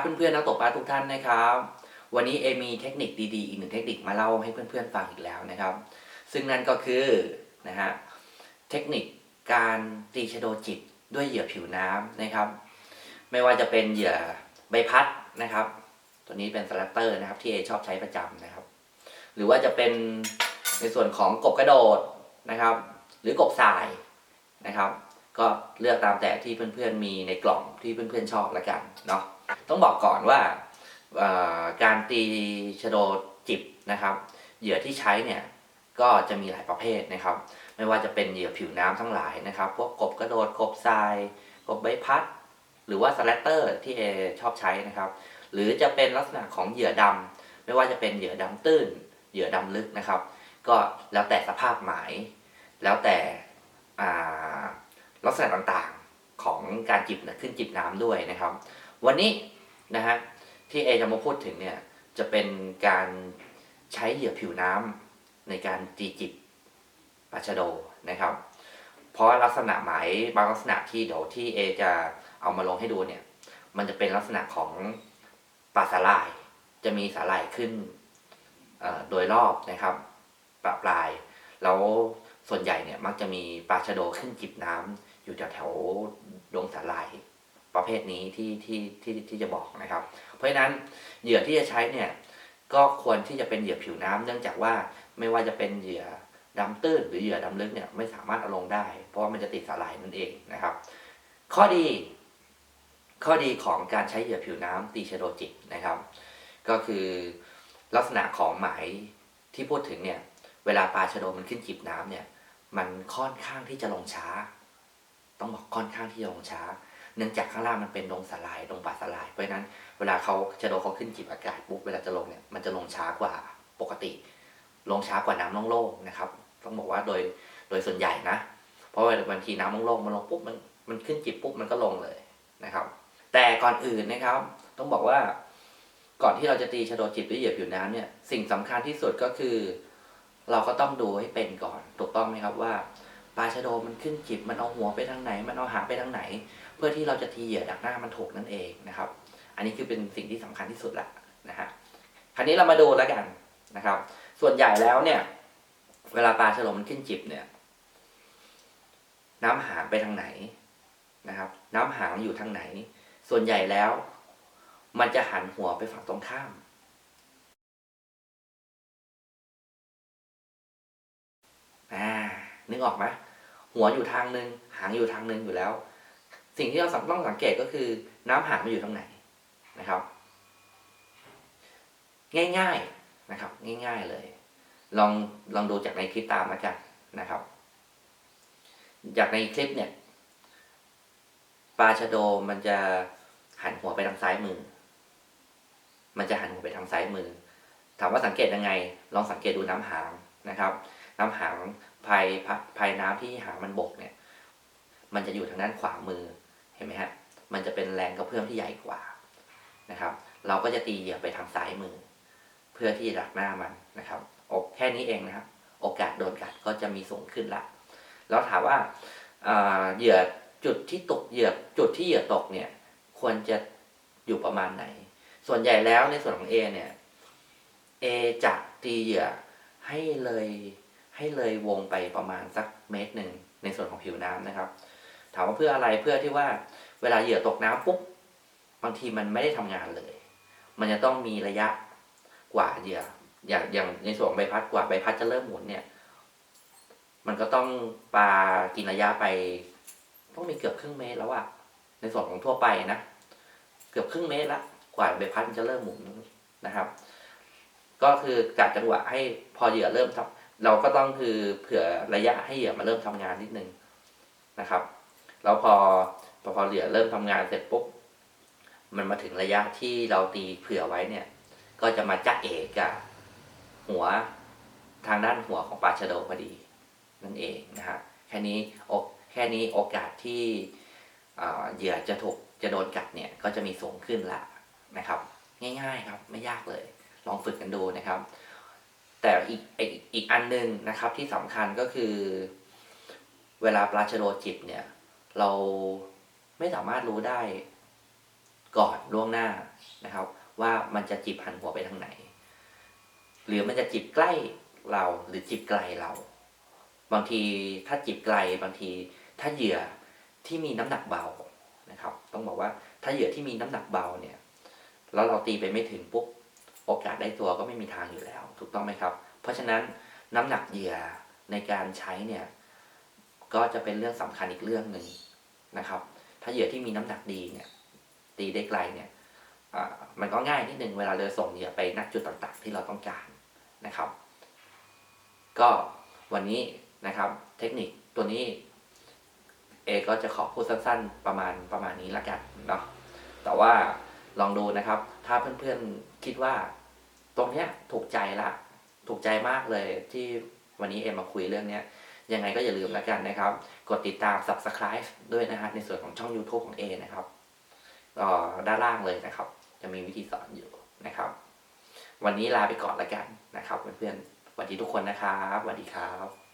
เพื่อนๆนักตกปลาทุกท่านนะครับ วันนี้เอมีเทคนิคดีๆอีกหนึ่งเทคนิคมาเล่าให้เพื่อนๆฟังอีกแล้วนะครับ ซึ่งนั่นก็คือนะฮะเทคนิคการตีชโดจิตด้วยเหยื่อผิวน้ำนะครับ ไม่ว่าจะเป็นเหยื่อใบพัดนะครับ ตัวนี้เป็นสแลตเตอร์นะครับที่เอชอบใช้ประจำนะครับ หรือว่าจะเป็นในส่วนของกบกระโดดนะครับ หรือกบทรายนะครับ ก็เลือกตามแต่ที่เพื่อนๆมีในกล่องที่เพื่อนๆชอบละกันเนาะ ต้องบอกก่อนว่าการตีชโดจิบนะครับ เหยื่อที่ใช้เนี่ยก็จะมีหลายประเภทนะครับ ไม่ว่าจะเป็นเหยื่อผิวน้ำทั้งหลายนะครับ พวกกบกระโดดกบทราย กบใบพัด หรือว่าสแลตเตอร์ที่เอชอบใช้นะครับ หรือจะเป็นลักษณะของเหยื่อดำไม่ว่าจะเป็นเหยื่อดำตื้น เหยื่อดำลึกนะครับ ก็แล้วแต่สภาพหมาย แล้วแต่ลักษณะต่างๆของการจิบขึ้นจิบน้ำด้วยนะครับ วันนี้นะฮะที่เอจะมาพูดถึงเนี่ยจะเป็นการใช้เหยื่อผิวน้ำในการตีจิบปลาชะโดนะครับ เพราะลักษณะหมายบางลักษณะที่เดี๋ยวที่เอจะเอามาลงให้ดูเนี่ย มันจะเป็นลักษณะของปลาสาลาย จะมีสาหร่ายขึ้นโดยรอบนะครับปลาปลาย แล้วส่วนใหญ่เนี่ยมักจะมีปลาชะโดขึ้นจิบน้ำอยู่แถวแถวดงสาหร่าย ประเภทนี้ที่ที่ที่ที่จะบอกนะครับ เพราะฉะนั้นเหยื่อที่จะใช้เนี่ยก็ควรที่จะเป็นเหยื่อผิวน้ำเนื่องจากว่าไม่ว่าจะเป็นเหยื่อดำตื้นหรือเหยื่อดำลึกเนี่ยไม่สามารถเอาลงได้ เพราะว่ามันจะติดสาหร่ายนั่นเองนะครับ ข้อดี ข้อดีของการใช้เหยื่อผิวน้ำตีเชโดจิตนะครับ ก็คือลักษณะของหมายที่พูดถึงเนี่ยเวลาปลาชะโดมันขึ้นจิบน้ำเนี่ย มันค่อนข้างที่จะลงช้า ต้องบอกค่อนข้างที่จะลงช้า เนื่องจากข้างล่างมันเป็นดงสลายดงป่าสลาย เพราะฉะนั้นเวลาเขาชะโดเขาขึ้นจิบอากาศปุ๊บเวลาจะลงเนี่ยมันจะลงช้ากว่าปกติ ลงช้ากว่าน้ำโล่งๆนะครับ ต้องบอกว่าโดยโดยส่วนใหญ่นะ เพราะว่าบางทีน้ำโล่งๆมันลงปุ๊บมันมันขึ้นจิบปุ๊บมันก็ลงเลยนะครับ แต่ก่อนอื่นนะครับ ต้องบอกว่าก่อนที่เราจะตีชะโดจิบด้วยเหยื่อผิวน้ำเนี่ยสิ่งสำคัญที่สุดก็คือ เราก็ต้องดูให้เป็นก่อนถูกต้องไหมครับว่าปลาชะโดมันขึ้นจิบมันเอาหัวไปทางไหน มันเอาหางไปทางไหน เพื่อที่เราจะตีเหยื่อดักหน้ามันถูกนั่นเองนะครับ อันนี้คือเป็นสิ่งที่สำคัญที่สุดละนะฮะคราวนี้เรามาดูแล้วกันนะครับ ส่วนใหญ่แล้วเนี่ย เวลาปลาชะโดมันขึ้นจิบเนี่ย น้ำหางไปทางไหนนะครับ น้ำหางอยู่ทางไหน ส่วนใหญ่แล้ว มันจะหันหัวไปฝั่งตรงข้ามอ่านึกออกไหมหัวอยู่ทางหนึ่งหางอยู่ทางหนึ่งอยู่แล้ว สิ่งที่เราต้องสังเกตก็คือ น้ำหางมันอยู่ตรงไหนนะครับ ง่ายๆนะครับ ง่ายๆเลย ลองลองดูจากในคลิปตามมากันนะครับ จากในคลิปเนี่ยปลาชะโดมันจะหันหัวไปทางซ้ายมือ มันจะหันหัวไปทางซ้ายมือ ถามว่าสังเกตยังไง ลองสังเกตดูน้ำหางนะครับ น้ำหางภายภายน้ำที่หางมันบกเนี่ย มันจะอยู่ทางด้านขวามือ เห็นไหมฮะมันจะเป็นแรงกระเพื่อมที่ใหญ่กว่านะครับ เราก็จะตีเหยื่อไปทางซ้ายมือ เพื่อที่จะดักหน้ามันนะครับอกแค่นี้เองนะครับ โอกาสโดนกัดก็จะมีสูงขึ้นละแล้วถามว่าเอ่อเหยื่อจุดที่ตกเหยื่อจุดที่เหยื่อตกเนี่ย ควรจะอยู่ประมาณไหน ส่วนใหญ่แล้วในส่วนของ A เนี่ย A จะตีเหยื่อให้เลยให้เลยวงไปประมาณสักเมตรหนึ่งในส่วนของผิวน้ำนะครับ ถามว่าเพื่ออะไรเพื่อที่ว่าเวลาเหยื่อตกน้ำปุ๊บบางทีมันไม่ได้ทำงานเลย มันจะต้องมีระยะกว่าเหยื่ออย่างอย่างในส่วนใบพัดกว่าใบพัดจะเริ่มหมุนเนี่ย มันก็ต้องปลากินระยะไป ต้องมีเกือบครึ่งเมตรแล้วอะในส่วนของทั่วไปนะเกือบครึ่งเมตรละกว่าใบพัดมันจะเริ่มหมุนนะครับ ก็คือกัดจังหวะให้พอเหยื่อเริ่มทำเราก็ต้องคือเผื่อระยะให้เหยื่อมาเริ่มทำงานนิดนึงนะครับ แล้วพอพอพอเหยื่อเริ่มทำงานเสร็จปุ๊บมันมาถึงระยะที่เราตีเผื่อไว้เนี่ย ก็จะมาจักเอกกับหัวทางด้านหัวของปลาชะโดพอดี นั่นเองนะฮะแค่นี้โอแค่นี้โอกาสที่เหยื่อจะถูกจะโดนกัดเนี่ยก็จะมีสูงขึ้นละนะครับ ง่ายๆครับไม่ยากเลย ลองฝึกกันดูนะครับ แต่อีกอีกอีกอันหนึงนะครับที่สำคัญก็คือ เวลาปลาชะโดจิบเนี่ย เราไม่สามารถรู้ได้ก่อนล่วงหน้านะครับ ว่ามันจะจิบหันหัวไปทางไหน หรือมันจะจิบใกล้เราหรือจิบไกลเรา บางทีถ้าจิบไกลบางทีถ้าเหยื่อที่มีน้ำหนักเบานะครับ ต้องบอกว่าถ้าเหยื่อที่มีน้ำหนักเบาเนี่ยแล้วเราตีไปไม่ถึงปุ๊บโอกาสได้ตัวก็ไม่มีทางอยู่แล้ว ถูกต้องไหมครับ เพราะฉะนั้นน้ำหนักเหยื่อในการใช้เนี่ย ก็จะเป็นเรื่องสำคัญอีกเรื่องหนึ่งนะครับ ถ้าเหยื่อที่มีน้ำหนักดีเนี่ยตีได้ไกลเนี่ยมันก็ง่ายนิดนึงเวลาเราส่งเหยื่อไปนักจุดต่างๆ ที่เราต้องการนะครับ ก็วันนี้นะครับเทคนิคตัวนี้เอก็จะขอพูดสั้นๆประมาณประมาณนี้ละกันเนาะแต่ว่าลองดูนะครับ ถ้าเพื่อนๆคิดว่า ตรงเนี้ยถูกใจละ ถูกใจมากเลยที่วันนี้เอมาคุยเรื่องเนี้ย ยังไงก็อย่าลืมแล้วกันนะครับ กดติดตาม subscribe ด้วยนะฮะในส่วนของช่อง YouTube ของ A นะครับก็ด้านล่างเลยนะครับ จะมีวิธีสอนอยู่นะครับ วันนี้ลาไปก่อนแล้วกันนะครับเพื่อนๆสวัสดีทุกคนนะครับสวัสดีครับ